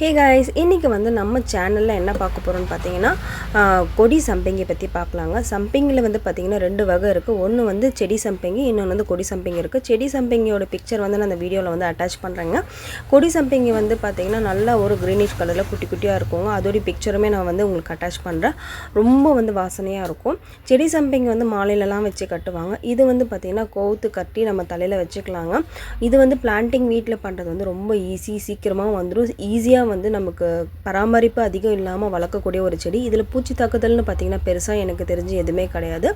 Hey guys இன்றைக்கி வந்து நம்ம சேனலில் என்ன பார்க்க போகிறோம்னு பார்த்தீங்கன்னா கொடி சம்பிங்கை பற்றி பார்க்கலாங்க. சம்பிங்கில் வந்து பார்த்திங்கன்னா ரெண்டு வகை இருக்குது ஒன்று வந்து செடி சம்பிங்கி இன்னொன்று வந்து கொடி சம்பிங்கி இருக்குது செடி சம்பிங்கியோட பிக்சர் வந்து நான் அந்த வீடியோவில் வந்து அட்டாச் பண்ணுறேங்க கொடி சம்பிங்கி வந்து பார்த்திங்கன்னா நல்லா ஒரு க்ரீனிஷ் கலரில் குட்டி குட்டியாக இருக்குங்க. அதோடைய பிக்சருமே நான் வந்து உங்களுக்கு அட்டாச் பண்ணுறேன் ரொம்ப வந்து வாசனையாக இருக்கும். செடி சம்பிங்கி வந்து மாலையிலலாம் வச்சு கட்டுவாங்க. இது வந்து பார்த்திங்கன்னா கோவுத்து கட்டி நம்ம தலையில் வச்சுக்கலாங்க. இது வந்து பிளான்டிங் வீட்டில் பண்ணுறது வந்து ரொம்ப ஈஸி சீக்கிரமாக வந்துடும் ஈஸியாக வந்து நமக்கு பராமரிப்பு அதிகம் இல்லாமல் வளர்க்கக்கூடிய ஒரு செடி. இதில் பூச்சி தாக்குதல்னு பார்த்தீங்கன்னா பெருசாக எனக்கு தெரிஞ்சு எதுவுமே கிடையாது.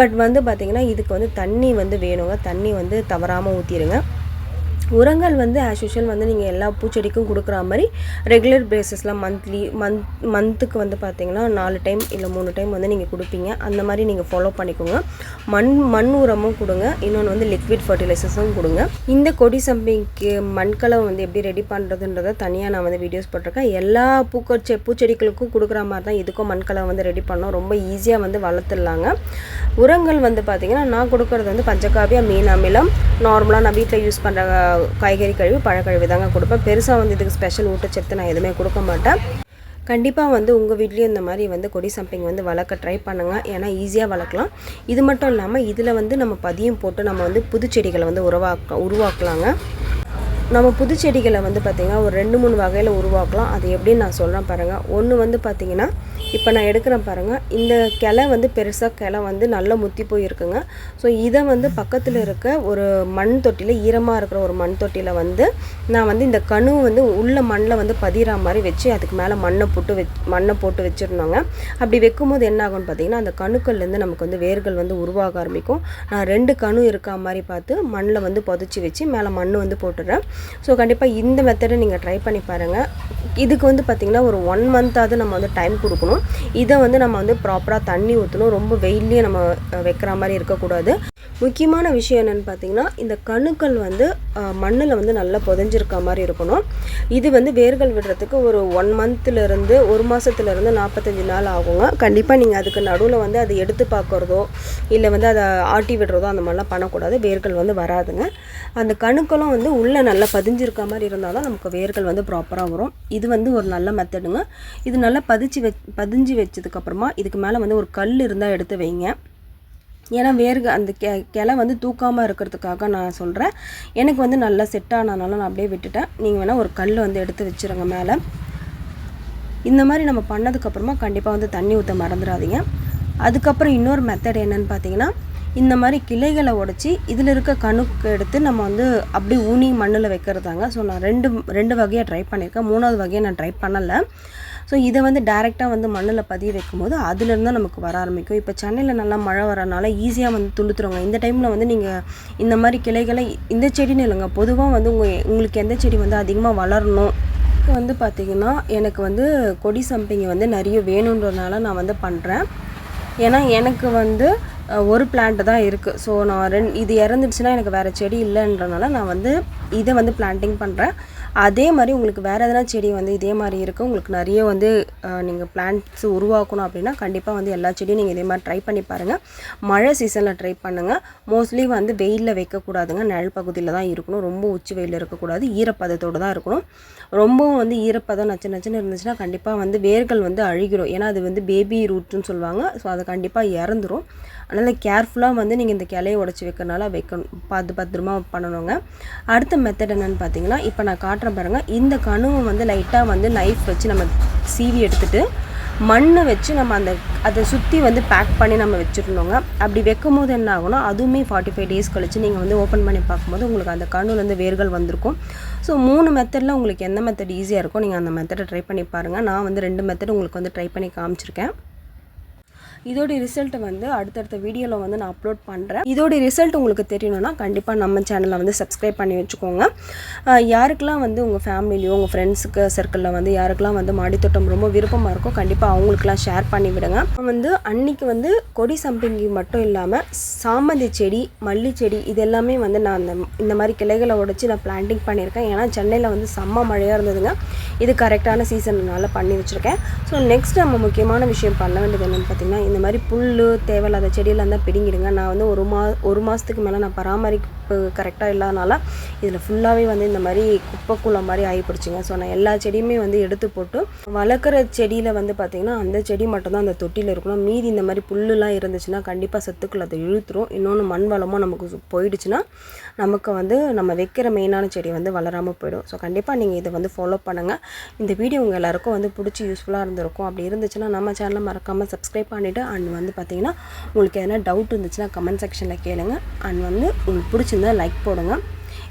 பட் வந்து பார்த்திங்கன்னா இதுக்கு வந்து தண்ணி வந்து வேணுங்க. தண்ணி வந்து தவறாமல் ஊற்றிடுங்க உரங்கள் வந்து ஆஸ் யூஷுவல் வந்து நீங்கள் எல்லா பூச்செடிக்கும் கொடுக்குற மாதிரி ரெகுலர் பேசிஸில் மந்த்லி மந்த் மந்த்துக்கு வந்து பார்த்தீங்கன்னா நாலு டைம் இல்லை மூணு டைம் வந்து நீங்கள் கொடுப்பீங்க. அந்த மாதிரி நீங்கள் ஃபாலோ பண்ணிக்கோங்க. மண் மண் உரமும் கொடுங்க. இன்னொன்று வந்து லிக்விட் ஃபர்டிலைசர்ஸும் கொடுங்க. இந்த கொடி சம்பிக்கு மண்கலவை வந்து எப்படி ரெடி பண்ணுறதுன்றதை தனியாக நான் வந்து வீடியோஸ் போட்டிருக்கேன். எல்லா பூக்கொச்செ பூச்செடிகளுக்கும் கொடுக்குற மாதிரி தான் இதுக்கும் மண்கலவை வந்து ரெடி பண்ணோம் ரொம்ப ஈஸியாக வந்து வளர்த்துடலாங்க. உரங்கள் வந்து பார்த்திங்கன்னா நான் கொடுக்குறது வந்து பஞ்சகாவியா மீன் அமிலம். நார்மலாக நான் வீட்டில் யூஸ் பண்ணுற காய்கறி கழிவு பழக்கழிவு தாங்க கொடுப்பேன். பெருசாக வந்து இதுக்கு ஸ்பெஷல் ஊட்டச்சத்து நான் எதுவுமே கொடுக்க மாட்டேன். கண்டிப்பாக வந்து உங்கள் வீட்லேயும் இந்த மாதிரி வந்து கொடி சம்பிங் வந்து வளர்க்க ட்ரை பண்ணுங்கள் ஏன்னா ஈஸியாக வளர்க்கலாம். இது மட்டும் இல்லாமல் இதில் வந்து நம்ம பதியம் போட்டு நம்ம வந்து புது செடிகளை வந்து உருவாக்க உருவாக்கலாங்க. நம்ம புது செடிகளை வந்து பார்த்திங்கன்னா ஒரு ரெண்டு மூணு வகையில் உருவாக்கலாம். அது எப்படின்னு நான் சொல்கிறேன் பாருங்கள் ஒன்று வந்து பார்த்திங்கன்னா இப்போ நான் எடுக்கிறேன் பாருங்கள் இந்த கிளை வந்து பெருசாக கிளை வந்து நல்லா முத்தி போயிருக்குங்க. ஸோ இதை வந்து பக்கத்தில் இருக்க ஒரு மண் தொட்டியில் ஈரமாக இருக்கிற ஒரு மண் தொட்டியில் வந்து நான் வந்து இந்த கணு வந்து உள்ள மண்ணில் வந்து பதிகிற மாதிரி வச்சு அதுக்கு மேலே மண்ணை போட்டு வச் மண்ணை போட்டு வச்சுருந்தோங்க அப்படி வைக்கும்போது என்ன ஆகும்னு பார்த்திங்கன்னா அந்த கணுக்கள்லேருந்து நமக்கு வந்து வேர்கள் வந்து உருவாக ஆரம்பிக்கும். நான் ரெண்டு கணு இருக்கா மாதிரி பார்த்து மண்ணில் வந்து புதைச்சி வச்சு மேலே மண் வந்து போட்டுடுறேன். ஸோ கண்டிப்பாக இந்த மெத்தடை நீங்கள் ட்ரை பண்ணி பாருங்கள் இதுக்கு வந்து பார்த்திங்கன்னா ஒரு ஒன் மந்த்தாவது நம்ம வந்து டைம் கொடுக்கணும். இதை வந்து நம்ம வந்து ப்ராப்பராக தண்ணி ஊற்றணும் ரொம்ப வெயில்லையே நம்ம வைக்கிற மாதிரி இருக்கக்கூடாது. முக்கியமான விஷயம் என்னென்னு பார்த்தீங்கன்னா இந்த கணுக்கள் வந்து மண்ணில் வந்து நல்லா புதஞ்சிருக்க மாதிரி இருக்கணும். இது வந்து வேர்கள் விடுறதுக்கு ஒரு ஒன் மந்த்லேருந்து ஒரு மாதத்துலேருந்து நாற்பத்தஞ்சு நாள் ஆகுங்க. கண்டிப்பாக நீங்கள் அதுக்கு நடுவில் வந்து அதை எடுத்து பார்க்குறதோ இல்லை வந்து அதை ஆட்டி விடுறதோ அந்த மாதிரிலாம் பண்ணக்கூடாது. வேர்கள் வந்து வராதுங்க. அந்த கணுக்களும் வந்து உள்ளே நல்லா பதிஞ்சிருக்க மாதிரி இருந்தால் தான் நமக்கு வேர்கள் வந்து ப்ராப்பராக வரும். இது வந்து ஒரு நல்ல மெத்தடுங்க இது நல்லா பதிச்சு வச் பதிஞ்சு வச்சதுக்கப்புறமா இதுக்கு மேலே வந்து ஒரு கல் இருந்தால் எடுத்து வைங்க. ஏன்னா வேர்க அந்த கெ கிளை வந்து தூக்காமல் இருக்கிறதுக்காக நான் சொல்கிறேன் எனக்கு வந்து நல்லா செட் ஆனதுனால நான் அப்படியே விட்டுட்டேன். நீங்கள் வேணால் ஒரு கல் வந்து எடுத்து வச்சுருங்க மேலே. இந்த மாதிரி நம்ம பண்ணதுக்கப்புறமா கண்டிப்பாக வந்து தண்ணி ஊற்ற மறந்துடாதீங்க. அதுக்கப்புறம் இன்னொரு மெத்தட் என்னன்னு பார்த்தீங்கன்னா இந்த மாதிரி கிளைகளை உடச்சி இதில் இருக்க கணுக்கு எடுத்து நம்ம வந்து அப்படி ஊனி மண்ணில் வைக்கிறதாங்க. ஸோ நான் ரெண்டு ரெண்டு வகையாக ட்ரை பண்ணியிருக்கேன். மூணாவது வகையை நான் ட்ரை பண்ணலை. ஸோ இதை வந்து டைரெக்டாக வந்து மண்ணில் பதிய வைக்கும்போது அதுலேருந்து தான் நமக்கு வர ஆரம்பிக்கும். இப்போ சென்னையில் நல்லா மழை வரனால ஈஸியாக வந்து துளுத்துருங்க இந்த டைமில் வந்து நீங்கள் இந்த மாதிரி கிளைகளை இந்த செடின்னு இல்லைங்க. பொதுவாக வந்து உங்கள் உங்களுக்கு எந்த செடி வந்து அதிகமாக வளரணும்? எனக்கு வந்து பார்த்திங்கன்னா எனக்கு வந்து கொடி சம்பிங்க வந்து நிறைய வேணுன்றதுனால நான் வந்து பண்ணுறேன் ஏன்னா எனக்கு வந்து ஒரு பிளான்ட் தான் இருக்குது ஸோ நான் ரெண் இது இறந்துடுச்சுன்னா எனக்கு வேறு செடி இல்லைன்றனால நான் வந்து இதை வந்து பிளான்டிங் பண்ணுறேன் அதே மாதிரி உங்களுக்கு வேறு எதனா செடி வந்து இதே மாதிரி இருக்குது உங்களுக்கு நிறைய வந்து நீங்கள் பிளான்ட்ஸ் உருவாக்கணும் அப்படின்னா கண்டிப்பாக வந்து எல்லா செடியும் நீங்கள் இதே மாதிரி ட்ரை பண்ணி பாருங்கள் மழை சீசனில் ட்ரை பண்ணுங்கள் மோஸ்ட்லி வந்து வெயிலில் வைக்கக்கூடாதுங்க நிழல் பகுதியில் தான் இருக்கணும். ரொம்ப உச்சி வெயில் இருக்கக்கூடாது ஈரப்பதத்தோடு தான் இருக்கணும். ரொம்பவும் வந்து ஈரப்பதம் நச்சு நச்சுன்னு இருந்துச்சுன்னா கண்டிப்பாக வந்து வேர்கள் வந்து அழுகிடும் ஏன்னா அது வந்து பேபி ரூட்னு சொல்லுவாங்க. ஸோ அது கண்டிப்பாக இறந்துடும் ஆனால் அதனால் கேர்ஃபுல்லாக வந்து நீங்கள் இந்த கிளையை உடச்சி வைக்கிறனால வைக்கணும். பார்த்து பத்திரமா பண்ணணுங்க. அடுத்த மெத்தட் என்னென்னு பார்த்தீங்கன்னா இப்போ நான் காட்டுறேன் பாருங்கள் இந்த கணுவை வந்து லைட்டாக வந்து நைஃப் வச்சு நம்ம சீவி எடுத்துகிட்டு மண்ணை வச்சு நம்ம அந்த அதை சுற்றி வந்து பேக் பண்ணி நம்ம வச்சுருந்தோங்க அப்படி வைக்கும் போது என்ன ஆகும்னா அதுவுமே ஃபார்ட்டி ஃபைவ் டேஸ் கழிச்சு நீங்கள் வந்து ஓப்பன் பண்ணி பார்க்கும்போது உங்களுக்கு அந்த கண்ணுலேருந்து வேர்கள் வந்திருக்கும். ஸோ மூணு மெத்தடில் உங்களுக்கு எந்த மெத்தட் ஈஸியாக இருக்கோ நீங்கள் அந்த மெத்தடை ட்ரை பண்ணி பாருங்கள் நான் வந்து ரெண்டு மெத்தட் உங்களுக்கு வந்து ட்ரை பண்ணி காமிச்சிருக்கேன். இதோடைய ரிசல்ட்டை வந்து அடுத்தடுத்த வீடியோவில் வந்து நான் அப்லோட் பண்ணுறேன் இதோட ரிசல்ட் உங்களுக்கு தெரியணும்னா கண்டிப்பாக நம்ம சேனலை வந்து சப்ஸ்கிரைப் பண்ணி வச்சுக்கோங்க. யாருக்கெல்லாம் வந்து உங்கள் ஃபேமிலியோ உங்கள் ஃப்ரெண்ட்ஸுக்கு சர்க்கிளில் வந்து யாருக்கெல்லாம் வந்து மாடித்தோட்டம் ரொம்ப விருப்பமாக இருக்கோ கண்டிப்பாக அவங்களுக்குலாம் ஷேர் பண்ணி விடுங்க. வந்து அன்னைக்கு வந்து கொடி சம்பிங்கி மட்டும் இல்லாமல் சாமந்தி செடி மல்லி செடி இது எல்லாமே வந்து நான் அந்த இந்த மாதிரி கிளைகளை உடச்சி நான் பிளான்டிங் பண்ணியிருக்கேன். ஏன்னா சென்னையில் வந்து செம்ம மழையாக இருந்ததுங்க. இது கரெக்டான சீசன்னால் பண்ணி வச்சுருக்கேன். ஸோ நெக்ஸ்ட் நம்ம முக்கியமான விஷயம் பண்ண வேண்டியது என்னென்னு பார்த்தீங்கன்னா இந்த மாதிரி புல் தேவையில்லாத செடியெல்லாம் இருந்தால் பிடிங்கிடுங்க. நான் வந்து ஒரு மா ஒரு மாதத்துக்கு மேலே நான் பராமரிப்பு கரெக்டாக இல்லாதனால இதில் ஃபுல்லாகவே வந்து இந்த மாதிரி குப்பைக்குள்ள மாதிரி ஆகி பிடிச்சிங்க ஸோ நான் எல்லா செடியுமே வந்து எடுத்து போட்டு வளர்க்குற செடியில் வந்து பார்த்திங்கன்னா அந்த செடி மட்டும்தான் அந்த தொட்டியில் இருக்கணும். மீதி இந்த மாதிரி புல்லுலாம் இருந்துச்சுன்னா கண்டிப்பாக சத்துக்கள் அதை இழுத்துரும். இன்னொன்று மண் வளமும் நமக்கு போயிடுச்சுன்னா நமக்கு வந்து நம்ம வைக்கிற மெயினான செடி வந்து வளராமல் போயிடும். ஸோ கண்டிப்பாக நீங்கள் இதை வந்து ஃபாலோ பண்ணுங்கள் இந்த வீடியோ உங்கள் எல்லாருக்கும் வந்து பிடிச்சி யூஸ்ஃபுல்லாக இருந்திருக்கும். அப்படி இருந்துச்சுன்னா நம்ம சேனலை மறக்காமல் சப்ஸ்கிரைப் பண்ணிவிட்டு அண்ட் வந்து பார்த்தீங்கன்னா உங்களுக்கு எதனா டவுட் இருந்துச்சுன்னா கமெண்ட் செக்ஷனில் கேளுங்க. அண்ட் வந்து உங்களுக்கு பிடிச்சிருந்தா லைக் போடுங்க.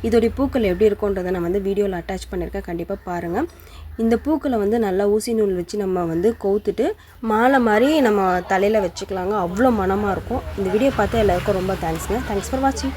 இதோடைய பூக்கள் எப்படி இருக்குன்றதை நான் வந்து வீடியோவில் அட்டாச் பண்ணியிருக்கேன். கண்டிப்பாக பாருங்கள் இந்த பூக்களை வந்து நல்லா ஊசி நூல் வச்சு நம்ம வந்து கோத்துட்டு மாலை மாதிரி நம்ம தலையில் வச்சுக்கலாங்க. அவ்வளோ மனமாக இருக்கும். இந்த வீடியோ பார்த்து எல்லாருக்கும் ரொம்ப தேங்க்ஸ்ங்க தேங்க்ஸ் ஃபார் வாட்சிங்